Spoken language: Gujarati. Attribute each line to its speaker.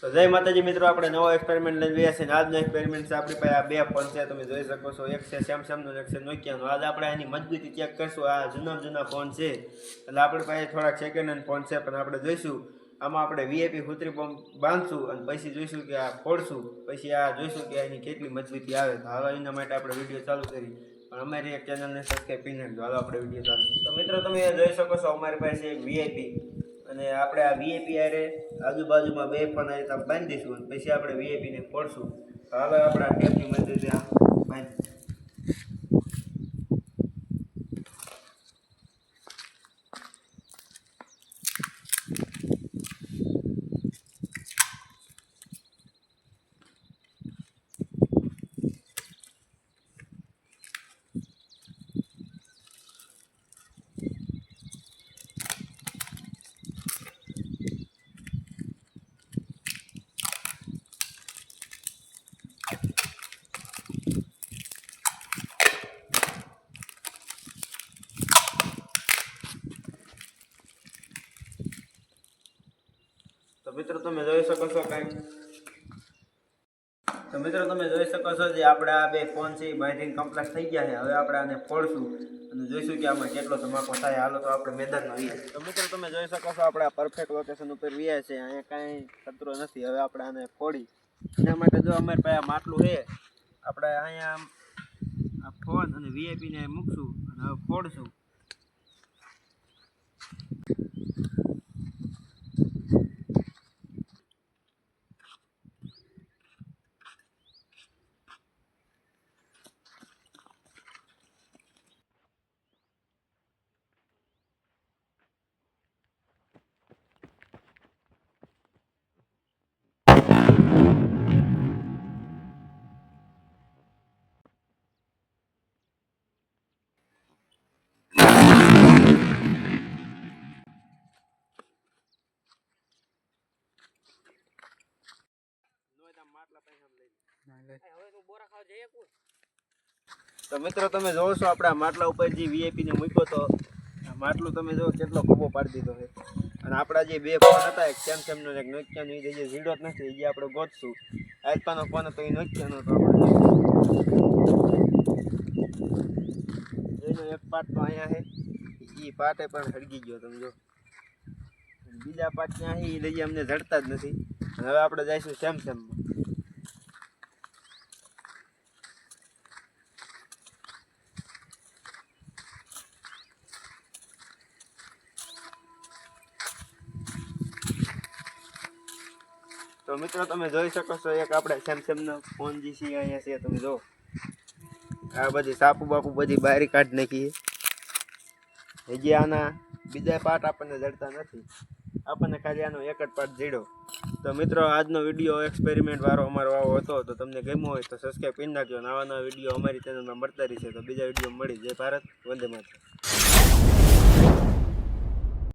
Speaker 1: તો જય માતાજી મિત્રો, આપણે નવો એક્સપેરિમેન્ટ લઈને ગયા છે આજનો એક્સપેરિમેન્ટ છે આપણી પાસે આ બે ફોન છે, તમે જોઈ શકો છો. એક છે સેમસંગનો એક છે નોકિયાનો આજ આપણે એની મજબૂતી ચેક કરશું. આ જૂના જૂના ફોન છે. એટલે આપણી પાસે થોડાક સેકન્ડ હેન્ડ ફોન છે, પણ આપણે જોઈશું. આમાં આપણે વીઆઈપી હુતરી પંપ બાંધશું અને પછી જોઈશું કે આ ફોડશું. પછી આ જોઈશું કે એની કેટલી મજબૂતી આવે. તો હાલો એના માટે આપણે વીડિયો ચાલુ કરી પણ અમારી એક ચેનલને સબસ્ક્રાઈબ કરી નાખજો. હાલો આપણે વીડિયો ચાલુ તો મિત્રો, તમે જોઈ શકો છો અમારી પાસે વીઆઈપી અને આપણે આ વીએપી આરે આજુબાજુમાં બે પણ આ રીતે બાંધી દઈશું અને પછી આપણે વીએપીને ફોડશું તો હાલો આપણે આ ટેપની મદદથી આમ બાંધી મિત્રો, તમે જોઈ શકો છો કંઈક. તો મિત્રો, તમે જોઈ શકો છો જે આપણે આ બે ફોન છે એ બાઇન્ડિંગ થઈ ગયા છે. હવે આપણે આને ફોડશું અને જોઈશું કે આમાં કેટલો ધમાકો થાય. હાલો તો આપણે મેદાનમાં આવીએ. તો મિત્રો, તમે જોઈ શકો છો આપણે પરફેક્ટ લોકેશન ઉપર વ્યા છે. અહીંયા કાંઈ ખતરો નથી. હવે આપણે આને ફોડી. એના માટે જો અમારી પાસે માટલું છે, આપણે અહીંયા આ ફોન અને વીઆઈપીને મૂકશું અને હવે ફોડશું. તો મિત્રો તમે જોવો છો આપણા માટલા ઉપર જે વીઆઈપી ને મૂક્યો તો આ માટલું તમે જો કેટલો ખોબો પાડી દીધો છે. અને આપણા જે બે ફોન હતા એક સેમસંગ નો એક નોકિયાનો એ જે ઝીડો જ નથી એ જે આપણે ગોતશું. આલ્પાનો ફોન હતો એ નોકિયાનો તો આપણે. એનો એક પાર્ટ તો અહીંયા છે. એ પાર્ટે પણ હળગી ગયો તમે જો. બીજા પાર્ટ ત્યાં છે એ લઈએ અમને જડતા જ નથી. અને હવે આપણે જઈશું સેમસંગમાં તો મિત્રો, તમે જોઈ શકો છો, એક આપણે સેમસંગનો ફોન જે છે અહીંયા છે, તમે જો આ બધી સાપુ બાપુ બધી બહાર કાઢ નાખી હજી આના બીજા પાર્ટ આપણને જડતા નથી. આપણને ખાલી આનો એક જ પાર્ટ જીડો તો મિત્રો, આજનો વીડિયો એક્સપેરિમેન્ટ વાળો અમારો આવો હતો, તો તમને ગમ્યો હોય તો સબસ્ક્રાઈબ કરી નાખજો. નવા નવા વીડિયો અમારી ચેનલમાં મળતા રહેશે. તો બીજા વીડિયો મળી. જય ભારત. વંદે માતરમ.